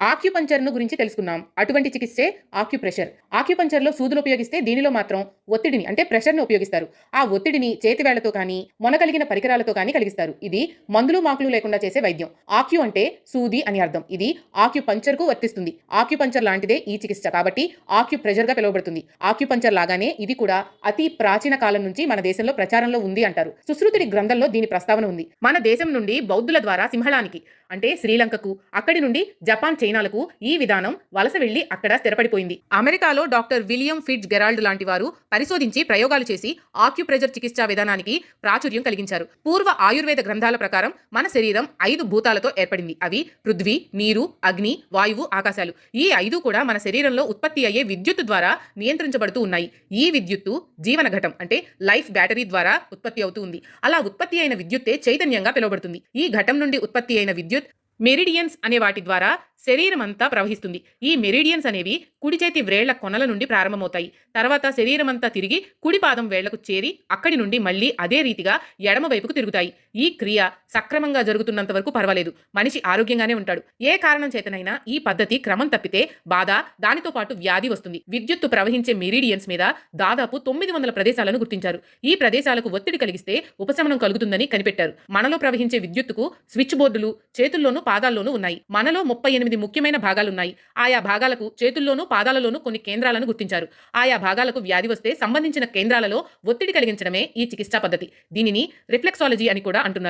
ఆక్యుపంచర్ను గురించి తెలుసుకున్నాం. అటువంటి చికిత్సే ఆక్యుప్రెషర్. ఆక్యుపంచర్లో సూదులు ఉపయోగిస్తే దీనిలో మాత్రం ఒత్తిడిని అంటే ప్రెషర్ని ఉపయోగిస్తారు. ఆ ఒత్తిడిని చేతివేళ్ళతో కానీ మొన కలిగిన పరికరాలతో కానీ కలిగిస్తారు. ఇది మందులు మాకులు లేకుండా చేసే వైద్యం. ఆక్యు అంటే సూది అని అర్థం. ఇది ఆక్యుపంచర్కు వర్తిస్తుంది. ఆక్యుపంచర్ లాంటిదే ఈ చికిత్స. కాబట్టి ఆక్యుప్రెషర్గా పిలువబడుతుంది. ఆక్యుపంచర్ లాగానే ఇది కూడా అతి ప్రాచీన కాలం నుంచి మన దేశంలో ప్రచారంలో ఉంది అంటారు. సుశ్రుతుడి గ్రంథంలో దీని ప్రస్తావన ఉంది. మన దేశం నుండి బౌద్ధుల ద్వారా సింహళానికి అంటే శ్రీలంకకు అక్కడి నుండి జపాన్ చైనాలకు ఈ విధానం వలస వెళ్ళి అక్కడ స్థిరపడిపోయింది. అమెరికాలో డాక్టర్ విలియం ఫిట్జ్ గెరాల్డ్ లాంటి వారు పరిశోధించి ప్రయోగాలు చేసి ఆక్యుప్రెజర్ చికిత్సా విధానానికి ప్రాచుర్యం కలిగించారు. పూర్వ ఆయుర్వేద గ్రంథాల ప్రకారం మన శరీరం ఐదు భూతాలతో ఏర్పడింది. అవి పృథ్వీ నీరు అగ్ని వాయువు ఆకాశాలు. ఈ ఐదు కూడా మన శరీరంలో ఉత్పత్తి అయ్యే విద్యుత్తు ద్వారా నియంత్రించబడుతూ ఉన్నాయి. ఈ విద్యుత్తు జీవన ఘటం అంటే లైఫ్ బ్యాటరీ ద్వారా ఉత్పత్తి అవుతూ ఉంది. అలా ఉత్పత్తి అయిన విద్యుత్తే చైతన్యంగా పిలువబడుతుంది. ఈ ఘటం నుండి ఉత్పత్తి అయిన విద్యుత్ మెరిడియన్స్ అనే వాటి ద్వారా శరీరం అంతా ప్రవహిస్తుంది. ఈ మెరిడియన్స్ అనేవి కుడి చేతి వ్రేళ్ళ కొనల నుండి ప్రారంభమవుతాయి. తర్వాత శరీరం అంతా తిరిగి కుడి పాదం వేళ్ళకు చేరి అక్కడి నుండి మళ్ళీ అదే రీతిగా ఎడమ వైపుకు తిరుగుతాయి. ఈ క్రియ సక్రమంగా జరుగుతున్నంత వరకు పర్వాలేదు. మనిషి ఆరోగ్యంగానే ఉంటాడు. ఏ కారణం చేతనైనా ఈ పద్ధతి క్రమం తప్పితే బాధ దానితో పాటు వ్యాధి వస్తుంది. విద్యుత్తు ప్రవహించే మెరిడియన్స్ మీద దాదాపు తొమ్మిది వందల ప్రదేశాలను గుర్తించారు. ఈ ప్రదేశాలకు ఒత్తిడి కలిగిస్తే ఉపశమనం కలుగుతుందని కనిపెట్టారు. మనలో ప్రవహించే విద్యుత్తుకు స్విచ్ బోర్డులు చేతుల్లోనూ పాదాల్లోనూ ఉన్నాయి. మనలో ముప్పై ఎనిమిది ముఖ్యమైన భాగాలున్నాయి. ఆయా భాగాలకు చేతుల్లోనూ పాదాలలోనూ కొన్ని కేంద్రాలను గుర్తించారు. ఆయా భాగాలకు వ్యాధి వస్తే సంబంధించిన కేంద్రాలలో ఒత్తిడి కలిగించడమే ఈ చికిత్సా పద్ధతి. దీనిని రిఫ్లెక్సాలజీ అని కూడా అంటున్నారు.